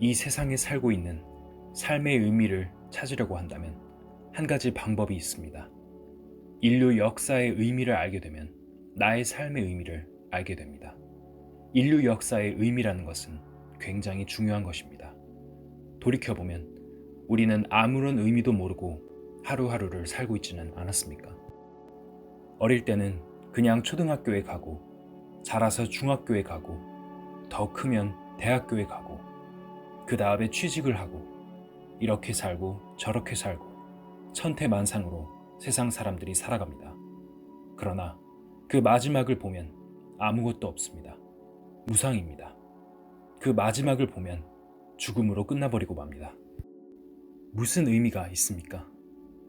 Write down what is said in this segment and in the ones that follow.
이 세상에 살고 있는 삶의 의미를 찾으려고 한다면 한 가지 방법이 있습니다. 인류 역사의 의미를 알게 되면 나의 삶의 의미를 알게 됩니다. 인류 역사의 의미라는 것은 굉장히 중요한 것입니다. 돌이켜보면 우리는 아무런 의미도 모르고 하루하루를 살고 있지는 않았습니까? 어릴 때는 그냥 초등학교에 가고, 자라서 중학교에 가고, 더 크면 대학교에 가고, 그 다음에 취직을 하고, 이렇게 살고 저렇게 살고, 천태만상으로 세상 사람들이 살아갑니다. 그러나 그 마지막을 보면 아무것도 없습니다. 무상입니다. 그 마지막을 보면 죽음으로 끝나버리고 맙니다. 무슨 의미가 있습니까?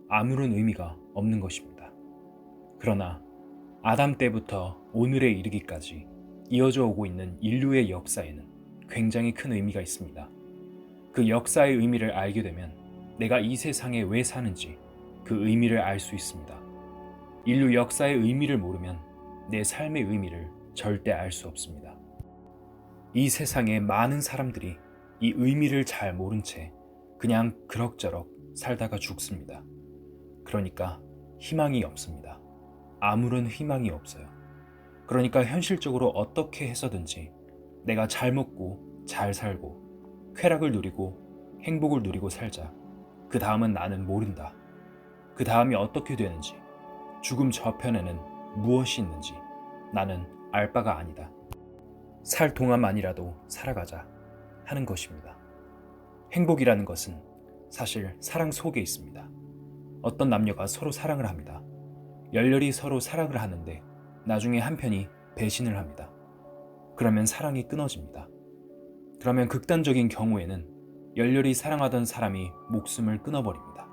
아무런 의미가 없는 것입니다. 그러나 아담 때부터 오늘에 이르기까지 이어져 오고 있는 인류의 역사에는 굉장히 큰 의미가 있습니다. 그 역사의 의미를 알게 되면 내가 이 세상에 왜 사는지 그 의미를 알 수 있습니다. 인류 역사의 의미를 모르면 내 삶의 의미를 절대 알 수 없습니다. 이 세상에 많은 사람들이 이 의미를 잘 모른 채 그냥 그럭저럭 살다가 죽습니다. 그러니까 희망이 없습니다. 아무런 희망이 없어요. 그러니까 현실적으로 어떻게 해서든지 내가 잘 먹고 잘 살고 쾌락을 누리고 행복을 누리고 살자. 그 다음은 나는 모른다. 그 다음이 어떻게 되는지, 죽음 저편에는 무엇이 있는지 나는 알 바가 아니다. 살 동안만이라도 살아가자 하는 것입니다. 행복이라는 것은 사실 사랑 속에 있습니다. 어떤 남녀가 서로 사랑을 합니다. 열렬히 서로 사랑을 하는데 나중에 한편이 배신을 합니다. 그러면 사랑이 끊어집니다. 그러면 극단적인 경우에는 열렬히 사랑하던 사람이 목숨을 끊어버립니다.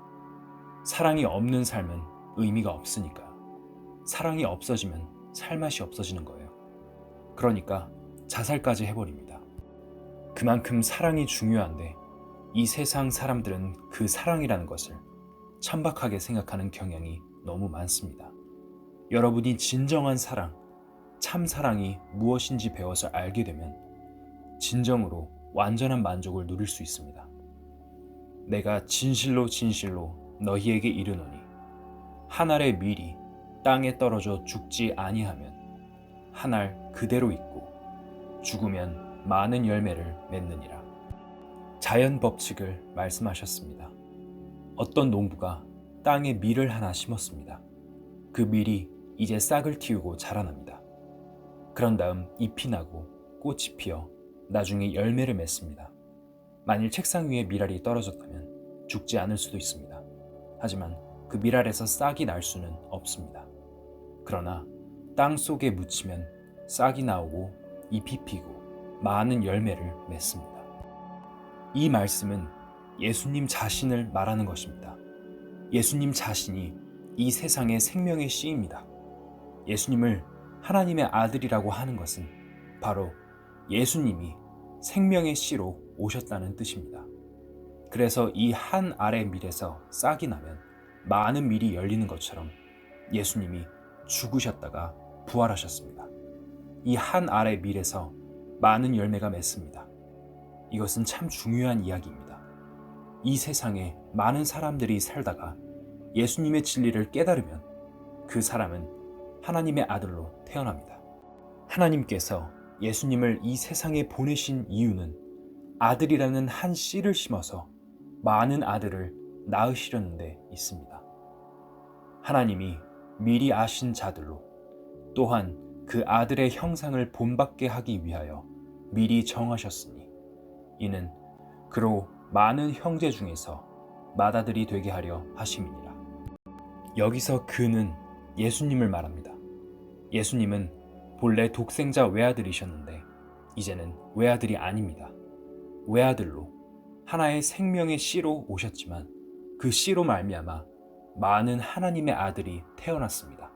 사랑이 없는 삶은 의미가 없으니까. 사랑이 없어지면 살맛이 없어지는 거예요. 그러니까 자살까지 해버립니다. 그만큼 사랑이 중요한데 이 세상 사람들은 그 사랑이라는 것을 천박하게 생각하는 경향이 너무 많습니다. 여러분이 진정한 사랑, 참 사랑이 무엇인지 배워서 알게 되면 진정으로 완전한 만족을 누릴 수 있습니다. 내가 진실로 진실로 너희에게 이르노니 한 알의 밀이 땅에 떨어져 죽지 아니하면 한 알 그대로 있고 죽으면 많은 열매를 맺느니라. 자연 법칙을 말씀하셨습니다. 어떤 농부가 땅에 밀을 하나 심었습니다. 그 밀이 이제 싹을 틔우고 자라납니다. 그런 다음 잎이 나고 꽃이 피어 나중에 열매를 맺습니다. 만일 책상 위에 밀알이 떨어졌다면 죽지 않을 수도 있습니다. 하지만 그 밀알에서 싹이 날 수는 없습니다. 그러나 땅 속에 묻히면 싹이 나오고 잎이 피고 많은 열매를 맺습니다. 이 말씀은 예수님 자신을 말하는 것입니다. 예수님 자신이 이 세상의 생명의 씨입니다. 예수님을 하나님의 아들이라고 하는 것은 바로 예수님이 생명의 씨로 오셨다는 뜻입니다. 그래서 이 한 알의 밀에서 싹이 나면 많은 밀이 열리는 것처럼 예수님이 죽으셨다가 부활하셨습니다. 이 한 알의 밀에서 많은 열매가 맺습니다. 이것은 참 중요한 이야기입니다. 이 세상에 많은 사람들이 살다가 예수님의 진리를 깨달으면 그 사람은 하나님의 아들로 태어납니다. 하나님께서 예수님을 이 세상에 보내신 이유는 아들이라는 한 씨를 심어서 많은 아들을 낳으시려는 데 있습니다. 하나님이 미리 아신 자들로 또한 그 아들의 형상을 본받게 하기 위하여 미리 정하셨으니 이는 그로 많은 형제 중에서 맏아들이 되게 하려 하심이니라. 여기서 그는 예수님을 말합니다. 예수님은 본래 독생자 외아들이셨는데 이제는 외아들이 아닙니다. 외아들로 하나의 생명의 씨로 오셨지만 그 씨로 말미암아 많은 하나님의 아들이 태어났습니다.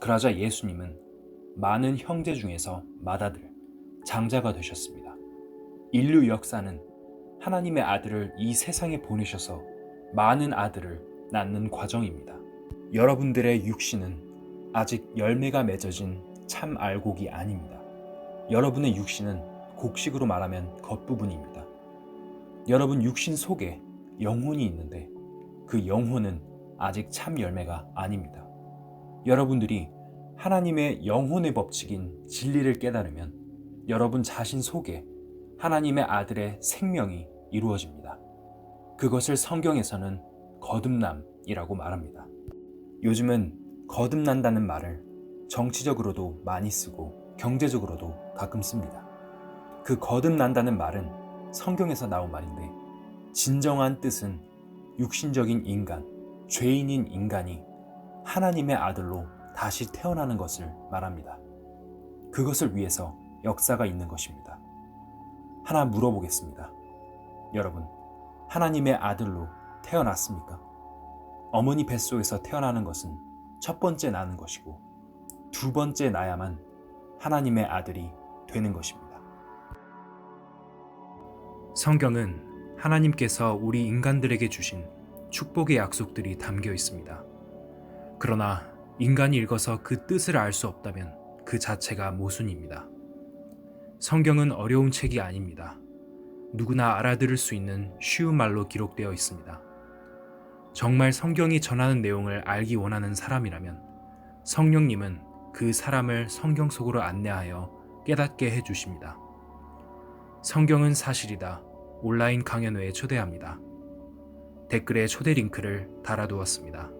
그러자 예수님은 많은 형제 중에서 맏아들, 장자가 되셨습니다. 인류 역사는 하나님의 아들을 이 세상에 보내셔서 많은 아들을 낳는 과정입니다. 여러분들의 육신은 아직 열매가 맺어진 참 알곡이 아닙니다. 여러분의 육신은 곡식으로 말하면 겉부분입니다. 여러분 육신 속에 영혼이 있는데 그 영혼은 아직 참 열매가 아닙니다. 여러분들이 하나님의 영혼의 법칙인 진리를 깨달으면 여러분 자신 속에 하나님의 아들의 생명이 이루어집니다. 그것을 성경에서는 거듭남이라고 말합니다. 요즘은 거듭난다는 말을 정치적으로도 많이 쓰고 경제적으로도 가끔 씁니다. 그 거듭난다는 말은 성경에서 나온 말인데 진정한 뜻은 육신적인 인간, 죄인인 인간이 하나님의 아들로 다시 태어나는 것을 말합니다. 그것을 위해서 역사가 있는 것입니다. 하나 물어보겠습니다. 여러분, 하나님의 아들로 태어났습니까? 어머니 뱃속에서 태어나는 것은 첫 번째 나는 것이고 두 번째 나야만 하나님의 아들이 되는 것입니다. 성경은 하나님께서 우리 인간들에게 주신 축복의 약속들이 담겨 있습니다. 그러나 인간이 읽어서 그 뜻을 알 수 없다면 그 자체가 모순입니다. 성경은 어려운 책이 아닙니다. 누구나 알아들을 수 있는 쉬운 말로 기록되어 있습니다. 정말 성경이 전하는 내용을 알기 원하는 사람이라면 성령님은 그 사람을 성경 속으로 안내하여 깨닫게 해 주십니다. 성경은 사실이다. 온라인 강연 회에 초대합니다. 댓글에 초대 링크를 달아두었습니다.